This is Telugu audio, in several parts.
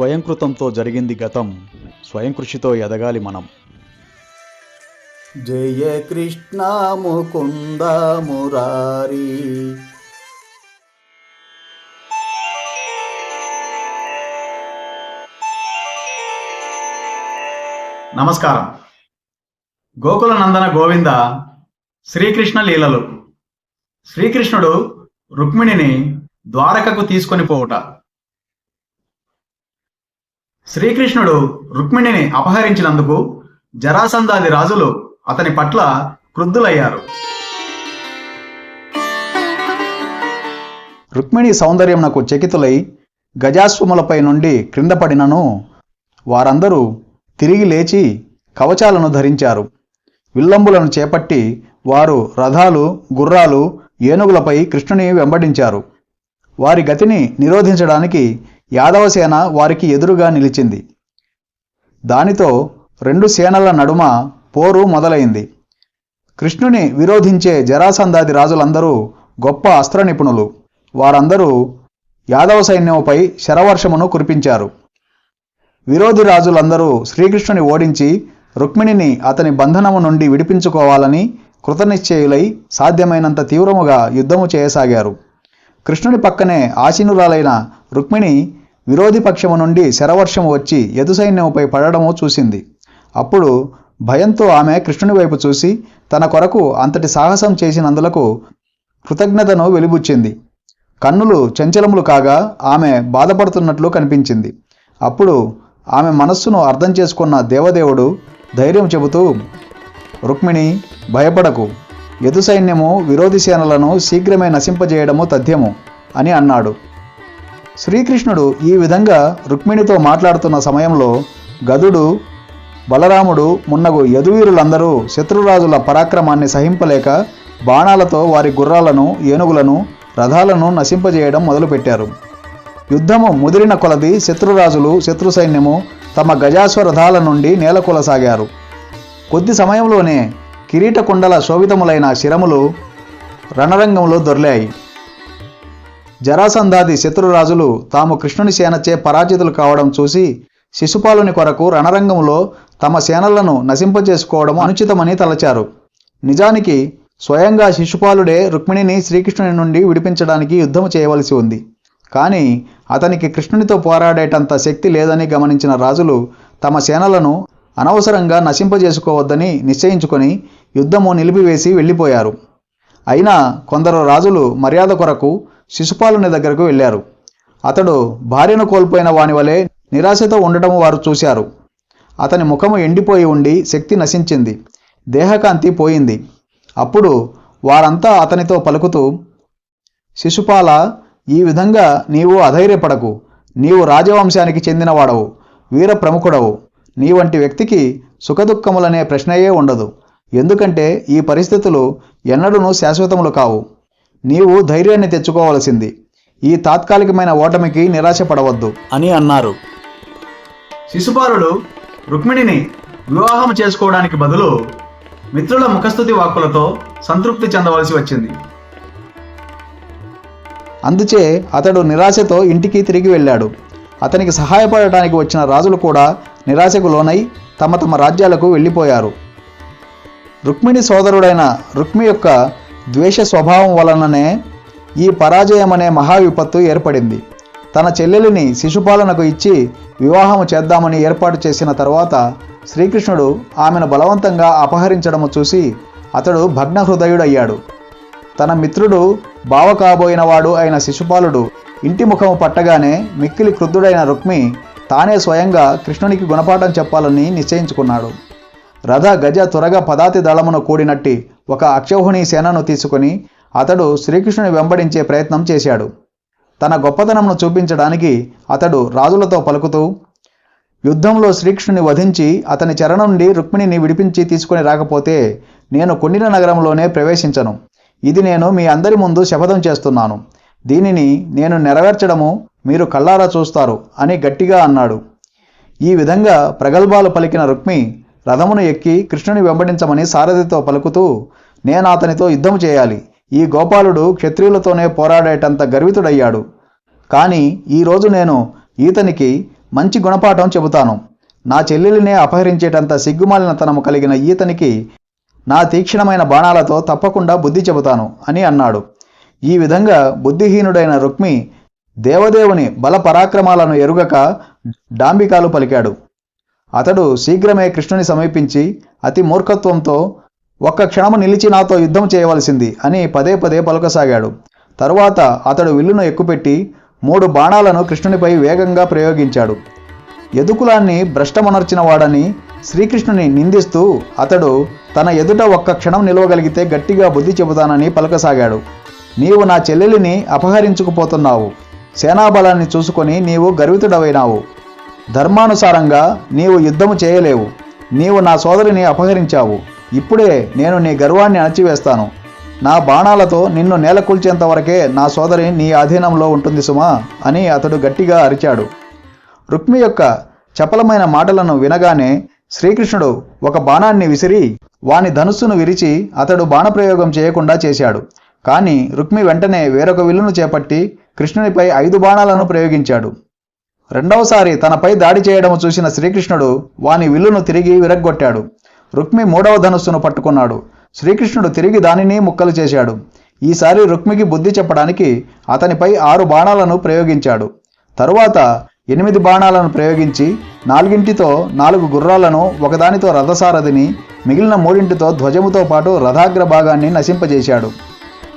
స్వయంకృతంతో జరిగింది గతం. స్వయం కృషితో ఎదగాలి మనం. జయ కృష్ణ ముకుంద మురారి. నమస్కారం. గోకుల నందన గోవింద శ్రీకృష్ణ లీలలు. శ్రీకృష్ణుడు రుక్మిణిని ద్వారకకు తీసుకొని పోవుట. శ్రీకృష్ణుడు రుక్మిణిని అపహరించినందుకు జరాసంధాది రాజులు అతని పట్ల క్రుద్ధులయ్యారు. రుక్మిణి సౌందర్యమునకు చకితులై గజాశ్వములపై నుండి క్రింద పడినను వారందరూ తిరిగి లేచి కవచాలను ధరించారు. విల్లంబులను చేపట్టి వారు రథాలు గుర్రాలు ఏనుగులపై కృష్ణుని వెంబడించారు. వారి గతిని నిరోధించడానికి యాదవసేన వారికి ఎదురుగా నిలిచింది. దానితో రెండు సేనల నడుమ పోరు మొదలైంది. కృష్ణుని విరోధించే జరాసంధాది రాజులందరూ గొప్ప అస్త్ర నిపుణులు వారందరూ యాదవ సైన్యముపై శరవర్షమును కురిపించారు. విరోధి రాజులందరూ శ్రీకృష్ణుని ఓడించి రుక్మిణిని అతని బంధనము నుండి విడిపించుకోవాలని కృతనిశ్చయులై సాధ్యమైనంత తీవ్రముగా యుద్ధము చేయసాగారు. కృష్ణుని పక్కనే ఆసీనురాలైన రుక్మిణి విరోధి పక్షము నుండి శరవర్షము వచ్చి యదు సైన్యముపై పడడము చూసింది. అప్పుడు భయంతో ఆమె కృష్ణుని వైపు చూసి తన కొరకు అంతటి సాహసం చేసినందులకు కృతజ్ఞతను వెలిబుచ్చింది. కన్నులు చంచలములు కాగా ఆమె బాధపడుతున్నట్లు కనిపించింది. అప్పుడు ఆమె మనస్సును అర్థం చేసుకున్న దేవదేవుడు ధైర్యం చెబుతూ రుక్మిణి భయపడకు. యదు సైన్యము విరోధి సేనలను శీఘ్రమే నశింపజేయడము తథ్యము అని అన్నాడు. శ్రీకృష్ణుడు ఈ విధంగా రుక్మిణితో మాట్లాడుతున్న సమయంలో గదుడు బలరాముడు మున్నగు యదువీరులందరూ శత్రురాజుల పరాక్రమాన్ని సహింపలేక బాణాలతో వారి గుర్రాలను ఏనుగులను రథాలను నశింపజేయడం మొదలుపెట్టారు. యుద్ధము ముదిరిన కొలది శత్రురాజులు శత్రు సైన్యము తమ గజాశ్వరథాల నుండి నేలకొలసాగారు. కొద్ది సమయంలోనే కిరీటకుండల శోభితములైన శిరములు రణరంగంలో దొర్లాయి. జరాసంధాది శత్రురాజులు తాము కృష్ణుని సేనచే పరాజితులు కావడం చూసి శిశుపాలుని కొరకు రణరంగంలో తమ సేనలను నశింపజేసుకోవడం అనుచితమని తలచారు. నిజానికి స్వయంగా శిశుపాలుడే రుక్మిణిని శ్రీకృష్ణుని నుండి విడిపించడానికి యుద్ధం చేయవలసి ఉంది. కానీ అతనికి కృష్ణునితో పోరాడేటంత శక్తి లేదని గమనించిన రాజులు తమ సేనలను అనవసరంగా నశింపజేసుకోవద్దని నిశ్చయించుకొని యుద్ధము నిలిపివేసి వెళ్ళిపోయారు. అయినా కొందరు రాజులు మర్యాద కొరకు శిశుపాలుని దగ్గరకు వెళ్ళారు. అతడు భార్యను కోల్పోయిన వాని వలె నిరాశతో ఉండటము వారు చూశారు. అతని ముఖము ఎండిపోయి ఉండి శక్తి నశించింది. దేహకాంతి పోయింది. అప్పుడు వారంతా అతనితో పలుకుతూ శిశుపాల ఈ విధంగా నీవు అధైర్యపడకు. నీవు రాజవంశానికి చెందినవాడవు. వీర ప్రముఖుడవు. నీ వంటి వ్యక్తికి సుఖదుఖములనే ప్రశ్నయే ఉండదు. ఎందుకంటే ఈ పరిస్థితులు ఎన్నడూనూ శాశ్వతములు కావు. నీవు ధైర్యాన్ని తెచ్చుకోవలసింది. ఈ తాత్కాలికమైన ఓటమికి నిరాశపడవద్దు. అని అన్నారు. శిశుపాలుడు రుక్మిణిని వివాహం చేసుకోవడానికి బదులు మిత్రుల ముఖస్థుతి వాక్కులతో సంతృప్తి చెందవలసి వచ్చింది. అందుచే అతడు నిరాశతో ఇంటికి తిరిగి వెళ్ళాడు. అతనికి సహాయపడటానికి వచ్చిన రాజులు కూడా నిరాశకు లోనై తమ తమ రాజ్యాలకు వెళ్ళిపోయారు. రుక్మిణి సోదరుడైన రుక్మి యొక్క ద్వేష స్వభావం వలననే ఈ పరాజయం అనే మహావిపత్తు ఏర్పడింది. తన చెల్లెలిని శిశుపాలనకు ఇచ్చి వివాహము చేద్దామని ఏర్పాటు చేసిన తర్వాత శ్రీకృష్ణుడు ఆమెను బలవంతంగా అపహరించడము చూసి అతడు భగ్నహృదయుడయ్యాడు. తన మిత్రుడు బావ కాబోయినవాడు అయిన శిశుపాలుడు ఇంటి ముఖము పట్టగానే మిక్కిలి క్రుద్ధుడైన రుక్మి తానే స్వయంగా కృష్ణునికి గుణపాఠం చెప్పాలని నిశ్చయించుకున్నాడు. రథ గజ త్వరగా పదాతి దళమును కూడినట్టి ఒక అక్షౌహిణి సేనను తీసుకొని అతడు శ్రీకృష్ణుని వెంబడించే ప్రయత్నం చేశాడు. తన గొప్పతనమును చూపించడానికి అతడు రాజులతో పలుకుతూ యుద్ధంలో శ్రీకృష్ణుని వధించి అతని చెర నుండి రుక్మిణిని విడిపించి తీసుకొని రాకపోతే నేను కొండిన నగరంలోనే ప్రవేశించను. ఇది నేను మీ అందరి ముందు శపథం చేస్తున్నాను. దీనిని నేను నెరవేర్చడము మీరు కళ్ళారా చూస్తారు అని గట్టిగా అన్నాడు. ఈ విధంగా ప్రగల్భాలు పలికిన రుక్మి రథమును ఎక్కి కృష్ణుని వెంబడించమని సారథితో పలుకుతూ నేను అతనితో యుద్ధం చేయాలి. ఈ గోపాలుడు క్షత్రియులతోనే పోరాడేటంత గర్వితుడయ్యాడు. కానీ ఈరోజు నేను ఈతనికి మంచి గుణపాఠం చెబుతాను. నా చెల్లెలినే అపహరించేటంత సిగ్గుమాలినతనము కలిగిన ఈతనికి నా తీక్షణమైన బాణాలతో తప్పకుండా బుద్ధి చెబుతాను అని అన్నాడు. ఈ విధంగా బుద్ధిహీనుడైన రుక్మి దేవదేవుని బల పరాక్రమాలను ఎరుగక డాంబికాలు పలికాడు. అతడు శీఘ్రమే కృష్ణుని సమీపించి అతి మూర్ఖత్వంతో ఒక్క క్షణము నిలిచి నాతో యుద్ధం చేయవలసింది అని పదే పదే పలుకసాగాడు. తరువాత అతడు విల్లును ఎక్కుపెట్టి మూడు బాణాలను కృష్ణునిపై వేగంగా ప్రయోగించాడు. ఎదుకులాన్ని భ్రష్టమనర్చిన వాడని శ్రీకృష్ణుని నిందిస్తూ అతడు తన ఎదుట ఒక్క క్షణం నిలవగలిగితే గట్టిగా బుద్ధి చెబుతానని పలకసాగాడు. నీవు నా చెల్లెలిని అపహరించుకుపోతున్నావు. సేనాబలాన్ని చూసుకొని నీవు గర్వితుడవైనావు. ధర్మానుసారంగా నీవు యుద్ధము చేయలేవు. నీవు నా సోదరిని అపహరించావు. ఇప్పుడే నేను నీ గర్వాన్ని అణచివేస్తాను. నా బాణాలతో నిన్ను నేలకూల్చేంత వరకే నా సోదరి నీ అధీనంలో ఉంటుంది సుమా అని అతడు గట్టిగా అరిచాడు. రుక్మి యొక్క చపలమైన మాటలను వినగానే శ్రీకృష్ణుడు ఒక బాణాన్ని విసిరి వాని ధనుస్సును విరిచి అతడు బాణప్రయోగం చేయకుండా చేశాడు. కానీ రుక్మి వెంటనే వేరొక విల్లును చేపట్టి కృష్ణునిపై ఐదు బాణాలను ప్రయోగించాడు. రెండవసారి తనపై దాడి చేయడం చూసిన శ్రీకృష్ణుడు వాని విల్లును తిరిగి విరగ్గొట్టాడు. రుక్మి మూడవ ధనుస్సును పట్టుకున్నాడు. శ్రీకృష్ణుడు తిరిగి దానిని ముక్కలు చేశాడు. ఈసారి రుక్మికి బుద్ధి చెప్పడానికి అతనిపై ఆరు బాణాలను ప్రయోగించాడు. తరువాత ఎనిమిది బాణాలను ప్రయోగించి నాలుగింటితో నాలుగు గుర్రాలను ఒకదానితో రథసారథిని మిగిలిన మూడింటితో ధ్వజముతో పాటు రథాగ్ర భాగాన్ని నశింపజేశాడు.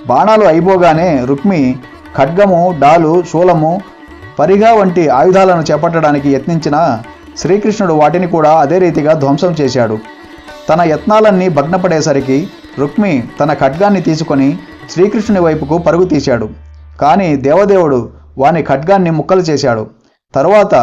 బాణాలు అయిపోగానే రుక్మి ఖడ్గము డాలు శూలము పరిగా వంటి ఆయుధాలను చేపట్టడానికి యత్నించిన శ్రీకృష్ణుడు వాటిని కూడా అదే రీతిగా ధ్వంసం చేశాడు. తన యత్నాలన్నీ భగ్నపడేసరికి రుక్మి తన ఖడ్గాన్ని తీసుకొని శ్రీకృష్ణుని వైపుకు పరుగు తీశాడు. కానీ దేవదేవుడు వాని ఖడ్గాన్ని ముక్కలు చేశాడు. తరువాత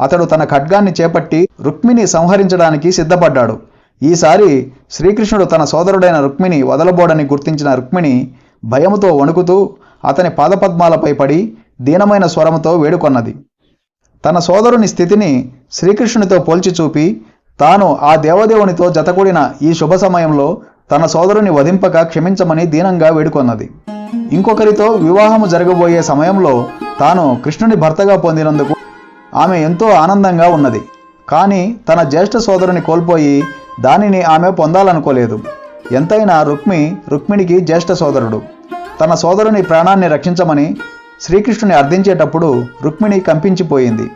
అతడు తన ఖడ్గాన్ని చేపట్టి రుక్మిని సంహరించడానికి సిద్ధపడ్డాడు. ఈసారి శ్రీకృష్ణుడు తన సోదరుడైన రుక్మిని వదలబోడని గుర్తించిన రుక్మిణి భయముతో వణుకుతూ అతని పాదపద్మాలపై పడి దీనమైన స్వరముతో వేడుకొన్నది. తన సోదరుని స్థితిని శ్రీకృష్ణునితో పోల్చి చూపి తాను ఆ దేవదేవునితో జతకూడిన ఈ శుభ సమయంలో తన సోదరుని వధింపక క్షమించమని దీనంగా వేడుకొన్నది. ఇంకొకరితో వివాహము జరగబోయే సమయంలో తాను కృష్ణుని భర్తగా పొందినందుకు ఆమె ఎంతో ఆనందంగా ఉన్నది. కానీ తన జ్యేష్ఠ సోదరుని కోల్పోయి దానిని ఆమె పొందాలనుకోలేదు. ఎంతైనా రుక్మి రుక్మిణికి జ్యేష్ఠ సోదరుడు. తన సోదరుని ప్రాణాన్ని రక్షించమని శ్రీకృష్ణుని అర్థించేటప్పుడు రుక్మిణి కంపించిపోయింది.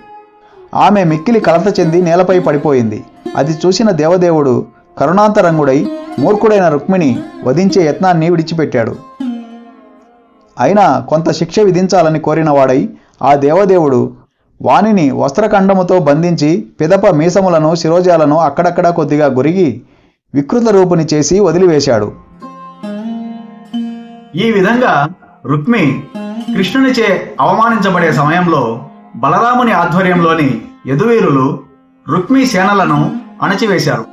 ఆమె మిక్కిలి కలత చెంది నేలపై పడిపోయింది. అది చూసిన దేవదేవుడు కరుణాంతరంగుడై మూర్ఖుడైన రుక్మిణి వధించే యత్నాన్ని విడిచిపెట్టాడు. అయినా కొంత శిక్ష విధించాలని కోరినవాడై ఆ దేవదేవుడు వానిని వస్త్రఖండముతో బంధించి పిదప మీసములను శిరోజాలను అక్కడక్కడ కొద్దిగా గురిగి వికృత రూపుని చేసి వదిలివేశాడు. ఈ విధంగా రుక్మి కృష్ణునిచే అవమానించబడే సమయంలో బలరాముని ఆధ్వర్యంలోని యదువీరులు రుక్మి సేనలను అణచివేశారు.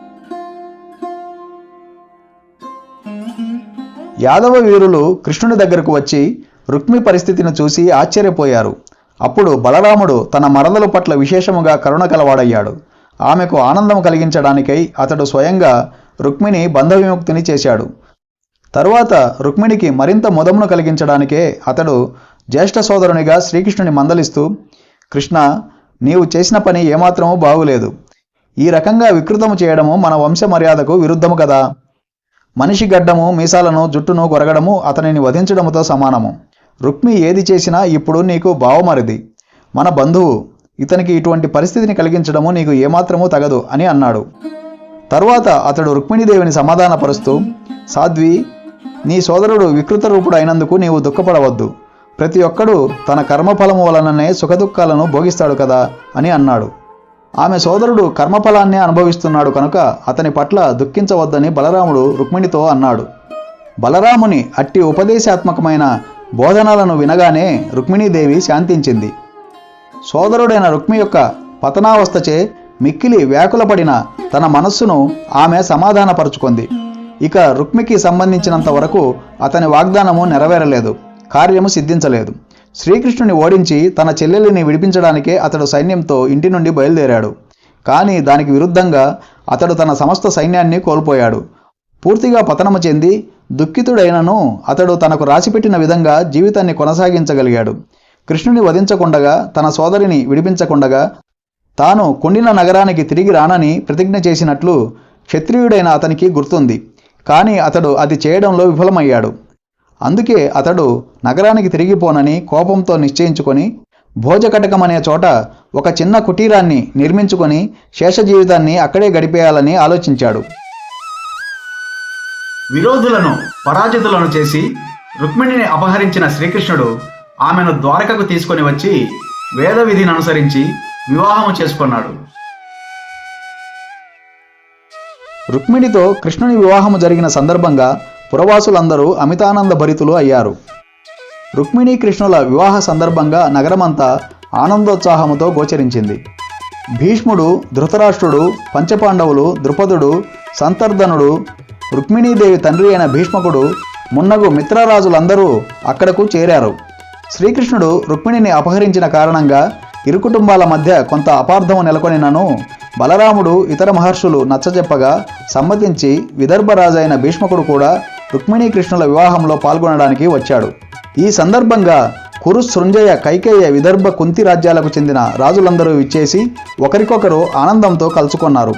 యాదవ వీరులు కృష్ణుని దగ్గరకు వచ్చి రుక్మి పరిస్థితిని చూసి ఆశ్చర్యపోయారు. అప్పుడు బలరాముడు తన మరదల పట్ల విశేషముగా కరుణ కలవాడయ్యాడు. ఆమెకు ఆనందం కలిగించడానికై అతడు స్వయంగా రుక్మిని బంధవిముక్తిని చేశాడు. తరువాత రుక్మిణికి మరింత ముదమును కలిగించడానికే అతడు జ్యేష్ఠ సోదరునిగా శ్రీకృష్ణుని మందలిస్తూ కృష్ణ నీవు చేసిన పని ఏమాత్రమూ బాగులేదు. ఈ రకంగా వికృతము చేయడము మన వంశ మర్యాదకు విరుద్ధము కదా. మనిషి గడ్డము మీసాలను జుట్టును కొరగడము అతనిని వధించడముతో సమానము. రుక్మి ఏది చేసినా ఇప్పుడు నీకు బావమరిది. మన బంధువు ఇతనికి ఇటువంటి పరిస్థితిని కలిగించడము నీకు ఏమాత్రమూ తగదు అని అన్నాడు. తరువాత అతడు రుక్మిణీదేవిని సమాధానపరుస్తూ సాధ్వి నీ సోదరుడు వికృత రూపుడు అయినందుకు నీవు దుఃఖపడవద్దు. ప్రతి ఒక్కడూ తన కర్మఫలము వలననే సుఖదుఖాలను భోగిస్తాడు కదా అని అన్నాడు. ఆమె సోదరుడు కర్మఫలాన్నే అనుభవిస్తున్నాడు కనుక అతని పట్ల దుఃఖించవద్దని బలరాముడు రుక్మిణితో అన్నాడు. బలరాముని అట్టి ఉపదేశాత్మకమైన బోధనలను వినగానే రుక్మిణీదేవి శాంతించింది. సోదరుడైన రుక్మి యొక్క పతనావస్థచే మిక్కిలి వ్యాకులపడిన తన మనస్సును ఆమె సమాధానపరుచుకుంది. ఇక రుక్మికి సంబంధించినంత వరకు అతని వాగ్దానము నెరవేరలేదు. కార్యము సిద్ధించలేదు. శ్రీకృష్ణుని ఓడించి తన చెల్లెలిని విడిపించడానికే అతడు సైన్యంతో ఇంటి నుండి బయలుదేరాడు. కానీ దానికి విరుద్ధంగా అతడు తన సమస్త సైన్యాన్ని కోల్పోయాడు. పూర్తిగా పతనము చెంది దుఃఖితుడైనను అతడు తనకు రాసిపెట్టిన విధంగా జీవితాన్ని కొనసాగించగలిగాడు. కృష్ణుని వధించకుండగా తన సోదరిని విడిపించకుండగా తాను కుండిన నగరానికి తిరిగి రానని ప్రతిజ్ఞ చేసినట్లు క్షత్రియుడైన అతనికి గుర్తుంది. కానీ అతడు అది చేయడంలో విఫలమయ్యాడు. అందుకే అతడు నగరానికి తిరిగిపోనని కోపంతో నిశ్చయించుకొని భోజకటకం అనే చోట ఒక చిన్న కుటీరాన్ని నిర్మించుకొని శేష జీవితాన్ని అక్కడే గడిపేయాలని ఆలోచించాడు. విరోధులను పరాజితులను చేసి రుక్మిణిని అపహరించిన శ్రీకృష్ణుడు ఆమెను ద్వారకకు తీసుకొని వచ్చి వేద విధిని అనుసరించి వివాహము చేసుకున్నాడు. రుక్మిణితో కృష్ణుని వివాహము జరిగిన సందర్భంగా పురవాసులందరూ అమితానంద భరితులు అయ్యారు. రుక్మిణీ కృష్ణుల వివాహ సందర్భంగా నగరమంతా ఆనందోత్సాహముతో గోచరించింది. భీష్ముడు ధృతరాష్ట్రుడు పంచపాండవులు ద్రుపదుడు సంతర్ధనుడు రుక్మిణీదేవి తండ్రి అయిన భీష్మకుడు మున్నగు మిత్రరాజులందరూ అక్కడకు చేరారు. శ్రీకృష్ణుడు రుక్మిణిని అపహరించిన కారణంగా ఇరు కుటుంబాల మధ్య కొంత అపార్థము నెలకొనినను బలరాముడు ఇతర మహర్షులు నచ్చజెప్పగా సమ్మతించి విదర్భరాజైన భీష్మకుడు కూడా రుక్మిణీకృష్ణుల వివాహంలో పాల్గొనడానికి వచ్చాడు. ఈ సందర్భంగా కురు సృంజయ కైకేయ విదర్భ కుంతి రాజ్యాలకు చెందిన రాజులందరూ విచ్చేసి ఒకరికొకరు ఆనందంతో కలుసుకొన్నారు.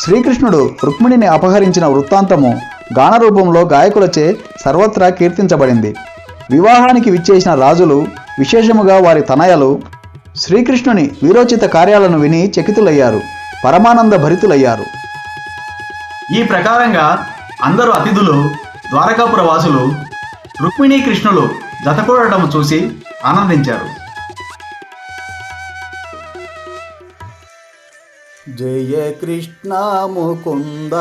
శ్రీకృష్ణుడు రుక్మిణిని అపహరించిన వృత్తాంతము గానరూపంలో గాయకులచే సర్వత్రా కీర్తించబడింది. వివాహానికి విచ్చేసిన రాజులు విశేషముగా వారి తనయలు శ్రీకృష్ణుని వీరోచిత కార్యాలను విని చకితులయ్యారు పరమానంద భరితులయ్యారు. ఈ ప్రకారంగా అందరూ అతిథులు ద్వారకాపుర వాసులు రుక్మిణీ కృష్ణులు జతకూడటం చూసి ఆనందించారు. జయ కృష్ణ ముకుంద